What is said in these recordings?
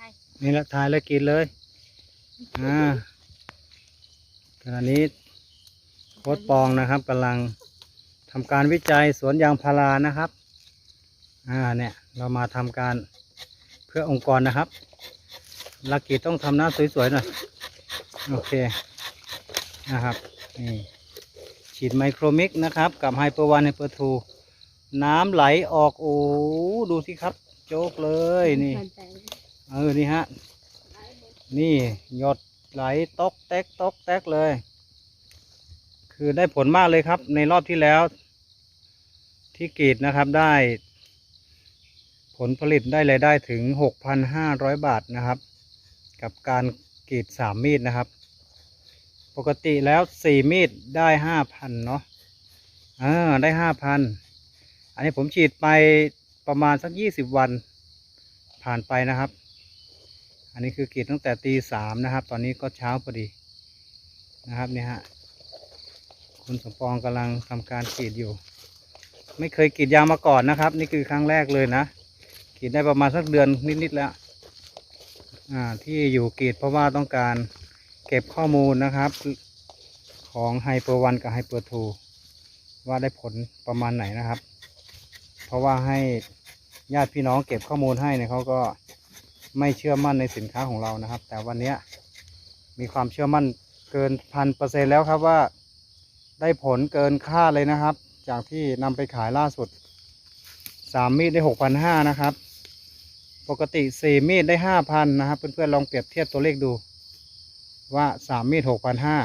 ช่นี่แหละถ่ายแล้วกินเลยอ่าขณะนี้โค้ดปองนะครับกำลังทำการวิจัยสวนยางพารานะครับอ่าเนี่ยเรามาทำการเพื่อองค์กรนะครับลักกิจต้องทำหน้าสวยๆหน่อยโอเคนะครับนี่ฉีดไมโครมิกนะครับ กับไฮเปอร์วันไฮเปอร์ทูน้ำไหลออกโอ้ดูสิครับ โจกเลยนี่ เออนี่ฮะ นี่หยดไหลตกแตกตกแตกเลย คือได้ผลมากเลยครับ ในรอบที่แล้ว ที่กรีดนะครับได้ ผลผลิตได้รายได้ถึงหกพันห้าร้อยบาทนะครับ กับการกรีดสามมีดนะครับ ปกติแล้วสี่มีดได้ห้าพันเนาะอ่าได้ห้าพันอันนี้ผมฉีดไปประมาณสักยี่สิบวันผ่านไปนะครับ อันนี้คือกรีดตั้งแต่ตีสามนะครับ ตอนนี้ก็เช้าพอดีนะครับเนี่ยฮะคุณสมปองกำลังทำการกรีดอยู่ ไม่เคยกรีดยางมาก่อนนะครับ นี่คือครั้งแรกเลยนะกรีดได้ประมาณสักเดือนนิดๆแล้วอ่าที่อยู่กรีดเพราะว่าต้องการเก็บข้อมูลนะครับ ของไฮเปอร์วันกับไฮเปอร์ทูว่าได้ผลประมาณไหนนะครับ เพราะว่าให้ญาติพี่น้องเก็บข้อมูลให้เนี่ยเขาก็ ไม่เชื่อมั่นในสินค้าของเรานะครับ แต่วันนี้มีความเชื่อมั่นเกินพันเปอร์เซ็นแล้วครับว่า ได้ผลเกินค่าเลยนะครับ จากที่นำไปขายล่าสุดสามมีดได้หกพันห้านะครับ ปกติสี่มีดได้ห้าพันนะครับ เพื่อนๆลองเปรียบเทียบตัวเลขดู ว่าสามมีดหกพันห้า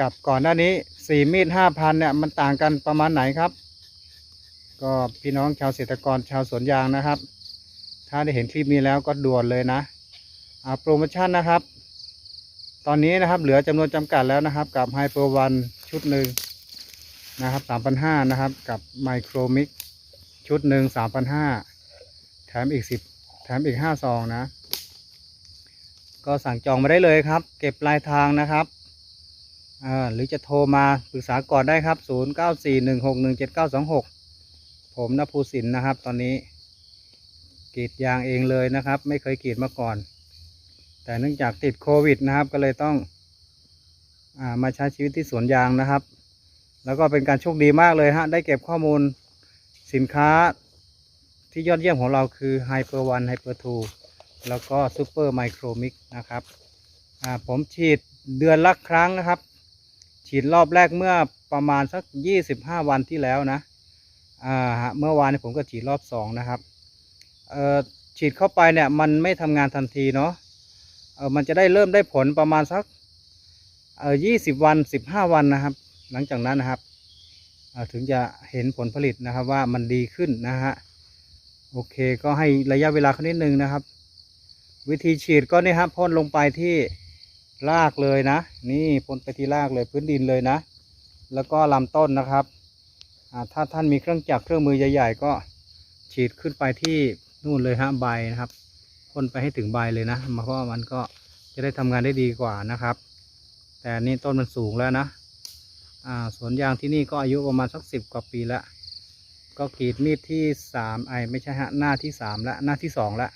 กับก่อนหน้านี้สี่มีดห้าพันเนี่ยมันต่างกันประมาณไหนครับ ก็พี่น้องชาวเกษตรกรชาวสวนยางนะครับ ถ้าได้เห็นคลิปนี้แล้วก็ด่วนเลยนะอ่าโปรโมชั่นนะครับ ตอนนี้นะครับเหลือจำนวนจำกัดแล้วนะครับ กับไฮเปอร์วันชุดหนึ่งนะครับสามพันห้านะครับ กับไมโครมิกชุดหนึ่งสามพันห้าแถมอีกสิบแถมอีกห้าซองนะ ก็สั่งจองมาได้เลยครับ เก็บปลายทางนะครับหรือจะโทรมาปรึกษาก่อนได้ครับ 0 9 4 1 6 1 7 9 2 6 ผมนภูสินนะครับตอนนี้ กรีดยางเองเลยนะครับ ไม่เคยกรีดมาก่อน แต่เนื่องจากติดโควิดนะครับ ก็เลยต้องอามาใช้ชีวิตที่สวนยางนะครับ แล้วก็เป็นการโชคดีมากเลยฮะได้เก็บข้อมูลสินค้าที่ยอดเยี่ยมของเราคือ Hyper One Hyper Two แล้วก็ Super Micro Mix นะครับผมฉีดเดือนละครั้งนะครับ ฉีดรอบแรกเมื่อประมาณสัก 25 วันที่แล้วนะเมื่อวานผมก็ฉีดรอบสองนะครับ ฉีดเข้าไปเนี่ยมันไม่ทำงานทันทีเนาะมันจะได้เริ่มได้ผลประมาณสักยี่สิบวันสิบห้าวันนะครับ หลังจากนั้นนะครับถึงจะเห็นผลผลิตนะครับว่ามันดีขึ้นนะฮะโอเคก็ให้ระยะเวลาเขานิดนึงนะครับ วิธีฉีดก็นี่ครับพ่นลงไปที่รากเลยนะ นี่พ่นไปที่รากเลยพื้นดินเลยนะ แล้วก็ลำต้นนะครับถ้าท่านมีเครื่องจักรเครื่องมือใหญ่ ๆ ก็ฉีดขึ้นไปที่ นู่นเลยฮะใบนะครับพ่นไปให้ถึงใบเลยนะเพราะมันก็จะได้ทำงานได้ดีกว่านะครับ แต่นี่ต้นมันสูงแล้วนะอ่าสวนยางที่นี่ก็อายุประมาณสักสิบกว่าปีล้วก็กรีดมีดที่สามไอไม่ใช่ฮะหน้าที่สามแล้วหน้าที่สองแล้ว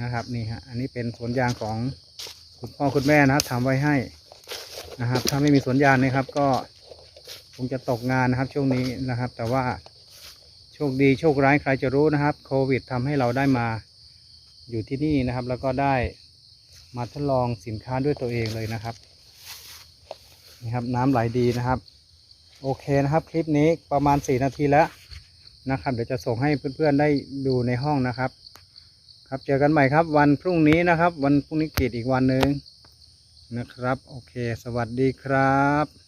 นะครับนี่ฮะอันนี้เป็นสวนยางของคุณพ่อคุณแม่นะครับทำไว้ให้นะครับ ถ้าไม่มีสวนยางนะครับก็คงจะตกงานนะครับช่วงนี้นะครับ แต่ว่า โชคดีโชคร้ายใครจะรู้นะครับ โควิดทำให้เราได้มาอยู่ที่นี่นะครับ แล้วก็ได้มาทดลองสินค้าด้วยตัวเองเลยนะครับนี่ครับน้ำไหลดีนะครับ โอเคนะครับ คลิปนี้ประมาณ 4 นาทีแล้วนะครับ เดี๋ยวจะส่งให้เพื่อนๆได้ดูในห้องนะครับ ครับเจอกันใหม่ครับ วันพรุ่งนี้นะครับ วันพรุ่งนี้กรีดอีกวันหนึ่งนะครับ โอเค สวัสดีครับ